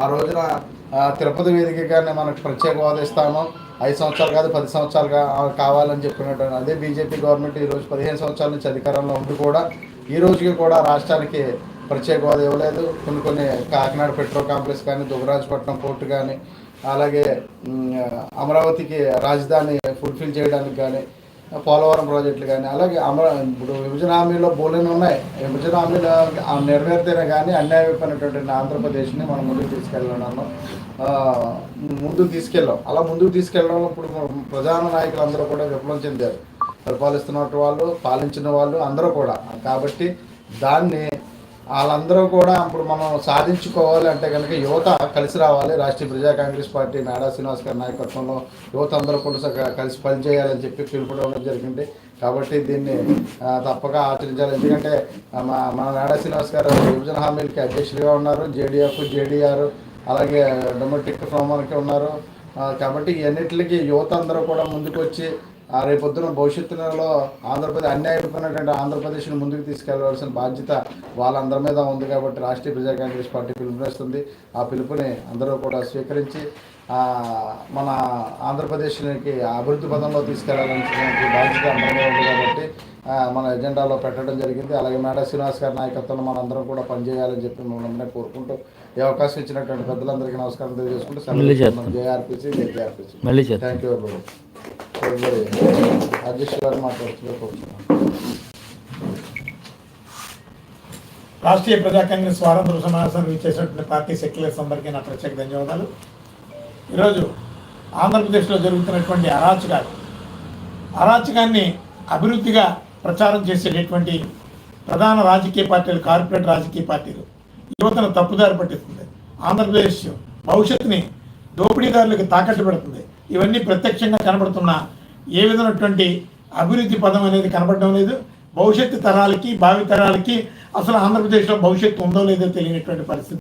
ఆ రోజున తిరుపతి వేదికగానే మనకు ప్రత్యేక హోదా ఇస్తాము ఐదు సంవత్సరాలు కాదు పది సంవత్సరాలుగా కావాలని చెప్పినట్టు అదే బీజేపీ గవర్నమెంట్ ఈరోజు పదిహేను సంవత్సరాల నుంచి అధికారంలో ఉండి కూడా ఈ రోజుకి కూడా రాష్ట్రానికి ప్రత్యేక హోదా ఇవ్వలేదు. కొన్ని కొన్ని కాకినాడ పెట్రోల్ కాంప్లెక్స్ కానీ దుగ్గరాజపట్నం పోర్టు కానీ అలాగే అమరావతికి రాజధాని ఫుల్ఫిల్ చేయడానికి కానీ పోలవరం ప్రాజెక్టులు కానీ అలాగే అమర ఇప్పుడు విభజన హామీలో బోలెని ఉన్నాయి. విభజన హామీలు నెరవేర్తేనే కానీ కానీ అన్యాయమైపోయినటువంటి ఆంధ్రప్రదేశ్ని మనం ముందుకు తీసుకెళ్ళాను ముందుకు తీసుకెళ్ళాం. అలా ముందుకు తీసుకెళ్ళడంలో ఇప్పుడు ప్రధాన నాయకులు అందరూ కూడా విఫలం చెందారు. పరిపాలిస్తున్న వాళ్ళు పాలించిన వాళ్ళు అందరూ కూడా. కాబట్టి దాన్ని వాళ్ళందరూ కూడా ఇప్పుడు మనం సాధించుకోవాలి అంటే కనుక యువత కలిసి రావాలి. రాష్ట్రీయ ప్రజా కాంగ్రెస్ పార్టీ నాడా శ్రీనివాస్ గారి నాయకత్వంలో యువత అందరూ కూడా కలిసి పనిచేయాలని చెప్పి పిలుపుకోవడం జరిగింది. కాబట్టి దీన్ని తప్పక ఆచరించాలి. ఎందుకంటే మన నాడా శ్రీనివాస్ గారు విభజన హామీలకి అధ్యక్షుడిగా ఉన్నారు. జేడీఎఫ్ జేడీఆర్ అలాగే డొమెస్టిక్ ఫ్రోమర్కి ఉన్నారు. కాబట్టి ఇవన్నిటికి యువత అందరూ కూడా ముందుకు వచ్చి రేపొద్దున భవిష్యత్తులో ఆంధ్రప్రదేశ్ అన్యాయమైపోయినటువంటి ఆంధ్రప్రదేశ్ని ముందుకు తీసుకెళ్ళవలసిన బాధ్యత వాళ్ళందరి మీద ఉంది కాబట్టి రాష్ట్రీయ ప్రజా కాంగ్రెస్ పార్టీ పిలుపునిస్తుంది. ఆ పిలుపుని అందరూ కూడా స్వీకరించి ఆ, మన ఆంధ్రప్రదేశ్కి అభివృద్ధి పదంలో తీసుకెళ్ళాలనే బాధ్యత అందరి మీద ఉంది కాబట్టి ఆ, మన ఎజెండాలో పెట్టడం జరిగింది. అలాగే మేడా శ్రీనివాస్ గారి నాయకత్వంలో మన అందరం కూడా పనిచేయాలని చెప్పి మిమ్మల్ని కోరుకుంటూ ఈ అవకాశం ఇచ్చినటువంటి పెద్దలందరికీ నమస్కారం తెలియజేసుకుంటూ. JRPC JRPC thank you Rashtriya Praja Congress వారాంతర సమావేశానికి చేసినటువంటి పార్టీ సెక్యులర్స్ అందరికీ నా ప్రత్యేక ధన్యవాదాలు. ఈరోజు ఆంధ్రప్రదేశ్లో జరుగుతున్నటువంటి అరాచకాలు అరాచకాన్ని అభివృద్ధిగా ప్రచారం చేసేటటువంటి ప్రధాన రాజకీయ పార్టీలు కార్పొరేట్ రాజకీయ పార్టీలు. యువతను తప్పుదారి పట్టిస్తుంది. ఆంధ్రప్రదేశ్ భవిష్యత్తుని దోపిడీదారులకు తాకట్టు పెడుతుంది. ఇవన్నీ ప్రత్యక్షంగా కనబడుతున్న. ఏ విధమైనటువంటి అభివృద్ధి పదం అనేది కనబడడం లేదు. భవిష్యత్తు తరాలకి భావి తరాలకి అసలు ఆంధ్రప్రదేశ్లో భవిష్యత్తు ఉందో లేదో తెలియనటువంటి పరిస్థితి.